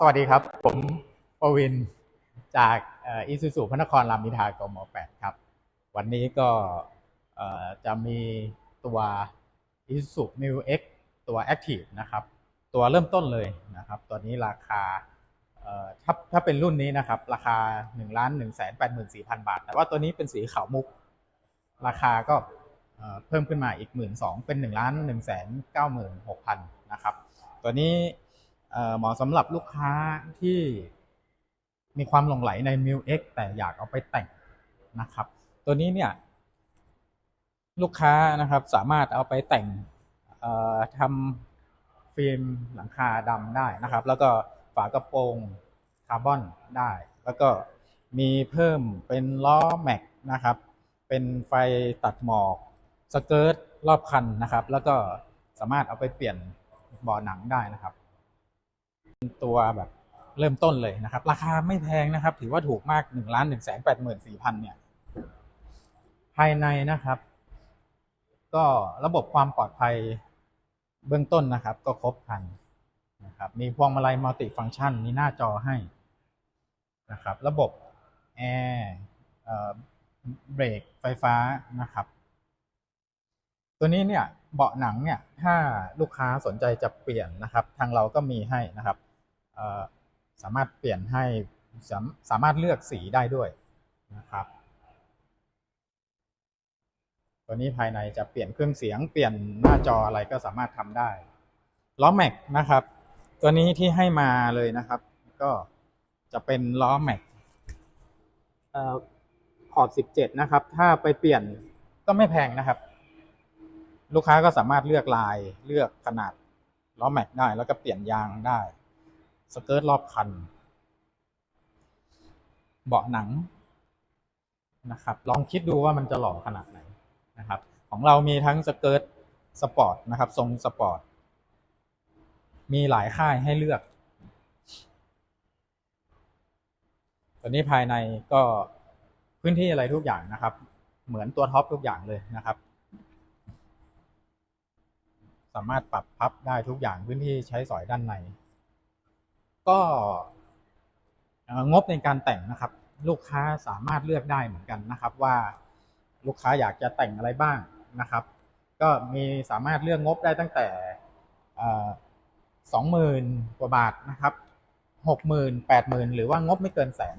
สวัสดีครับ ผมปวินจากอิสุสุพระนครรามอินทรากม8ครับ วันนี้ก็จะมีตัว Isuzu New X ตัว Active นะครับ ตัวเริ่มต้นเลยนะครับ ตัวนี้ราคาถ้าถ้าเป็นรุ่นนี้นะครับ ราคา1นึ่งล้านหนึ่งแสนแปดหมื่นสี่พันบาท แต่ว่าตัวนี้เป็นสีขาวมุก ราคาก็เพิ่มขึ้นมาอีกหมื่นสองเป็น1นึ่งล้านหนึ่งแสนเก้าหมื่นหกพันนะครับ ตัวนี้ เหมาะสำหรับลูกค้าที่มีความหลงไหลใน m ิ X แต่อยากเอาไปแต่งนะครับ ตัวนี้เนี่ย ลูกค้านะครับสามารถเอาไปแต่งทำฟิล์มหลังคาดำได้นะครับ แล้วก็ฝากระโปรงคาร์บอนได้ แล้วก็มีเพิ่มเป็นล้อแม็กนะครับ เป็นไฟตัดหมอกสเกิร์ตรอบคันนะครับ แล้วก็สามารถเอาไปเปลี่ยนบาะหนังได้นะครับ ตัวแบบเริ่มต้นเลยนะครับ ราคาไม่แพงนะครับ ถือว่าถูกมาก1นึ่งล้านหนึ่งแสนแปดหมื่นสี่พันเนี่ย ภายในนะครับ ก็ระบบความปลอดภัยเบื้องต้นนะครับ ก็ครบครันนะครับ มีพวงมาลัยมัลติฟังก์ชัน มีหน้าจอให้นะครับ ระบบแอร์เบรกไฟฟ้านะครับ ตัวนี้เนี่ยเบาะหนังเนี่ย ถ้าลูกค้าสนใจจะเปลี่ยนนะครับ ทางเราก็มีให้นะครับ สามารถเปลี่ยนให้สามสามารถเลือกสีได้ด้วยนะครับ ตัวนี้ภายในจะเปลี่ยนเครื่องเสียงเปลี่ยนหน้าจออะไรก็สามารถทำได้ล้อแม็กนะครับ ตัวนี้ที่ให้มาเลยนะครับ ก็จะเป็นล้อแม็กเอ่อขอบ 17 นะครับ ถ้าไปเปลี่ยนก็ไม่แพงนะครับ ลูกค้าก็สามารถเลือกลายเลือกขนาดล้อแม็กได้ แล้วก็เปลี่ยนยางได้ สเกิร์ตรอบคัน เบาะหนังนะครับ ลองคิดดูว่ามันจะหล่อขนาดไหนนะครับ ของเรามีทั้งสเกิร์ตสปอร์ตนะครับทรงสปอร์ต มีหลายค่ายให้เลือกตัวนี้ภายในก็พื้นที่อะไรทุกอย่างนะครับ เหมือนตัวท็อปทุกอย่างเลยนะครับ สามารถปรับพับได้ทุกอย่างพื้นที่ใช้สอยด้านใน ก็งบในการแต่งนะครับ ลูกค้าสามารถเลือกได้เหมือนกันนะครับ ว่าลูกค้าอยากจะแต่งอะไรบ้างนะครับ ก็มีสามารถเลือกงบได้ตั้งแต่สองหมื่นกว่าบาทนะครับหกหมื่นแปดหมื่นหรือว่างบไม่เกินแสน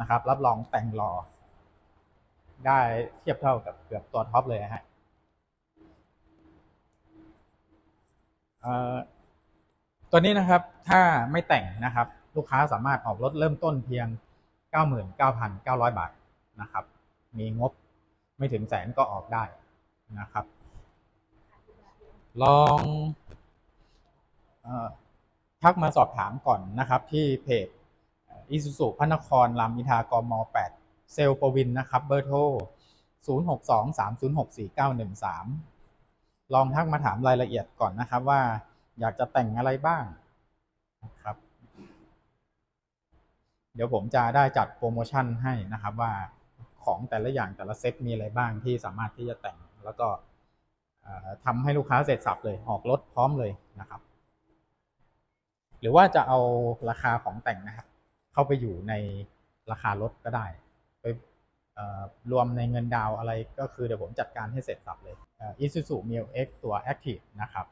นะครับ รับรองแต่งรอ ได้เทียบเท่ากับเกือบตัวท็อปเลยฮะ ตัวนี้นะครับถ้าไม่แต่งนะครับ ลูกค้าสามารถออกรถเริ่มต้นเพียง 99,900 บาทนะครับ มีงบไม่ถึงแสนก็ออกได้นะครับ ลองอทักมาสอบถามก่อนนะครับ ที่เพจอิสุสุพระนครรามอินทากม 8 เซลปวินนะครับ เบอร์โทร 0623064913 ลองทักมาถามรายละเอียดก่อนนะครับว่า อยากจะแต่งอะไรบ้างนะครับ เดี๋ยวผมจะได้จัดโปรโมชั่นให้นะครับ ว่าของแต่ละอย่างแต่ละเซตมีอะไรบ้างที่สามารถที่จะแต่งแล้วก็ทำให้ลูกค้าเสร็จสับเลยออกรถพร้อมเลยนะครับ หรือว่าจะเอาราคาของแต่งนะครับ เข้าไปอยู่ในราคารถก็ได้ ไปรวมในเงินดาวอะไรก็คือเดี๋ยวผมจัดการให้เสร็จสับเลย Isuzu m i l X ตัว Active นะครับ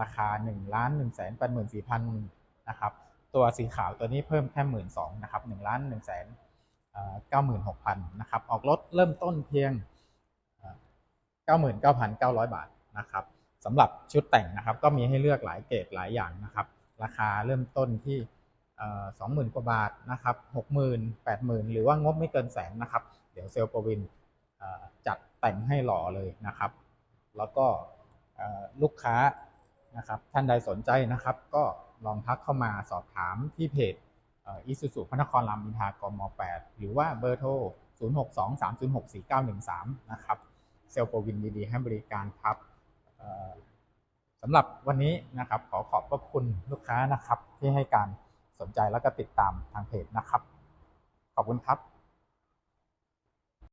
ราคา1ล้าน1 8 4 0 0 0นะครับตัวสีขาวตัวนี้เพิ่มแค่หมื่นสองนะครับ1ล้าน1แสนเก้าหมื่นหกพันนะครับออกรถเริ่มต้นเพียงเก้าหมื่นเก้าพันเก้าร้อยบาทนะครับสำหรับชุดแต่งนะครับ ก็มีให้เลือกหลายเกรดหลายอย่างนะครับ ราคาเริ่มต้นที่สองหมื่นกว่าบาทนะครับหกหมื่นแปดหมื่นหรือว่างบไม่เกินแสนนะครับ เดี๋ยวเซลล์ปวินเอ่อจัดแต่งให้หล่อเลยนะครับ แล้วก็ลูกค้า นะครับ ท่านใดสนใจนะครับ ก็ลองทักเข้ามาสอบถามที่เพจอิสุสุพระนครรามอินทากม 8 หรือว่าเบอร์โทร 0623064913 นะครับ เซลล์ปวินดีๆให้บริการครับสำหรับวันนี้นะครับ ขอขอบพระคุณลูกค้านะครับ ที่ให้การสนใจแล้วก็ติดตามทางเพจนะครับ ขอบคุณครับ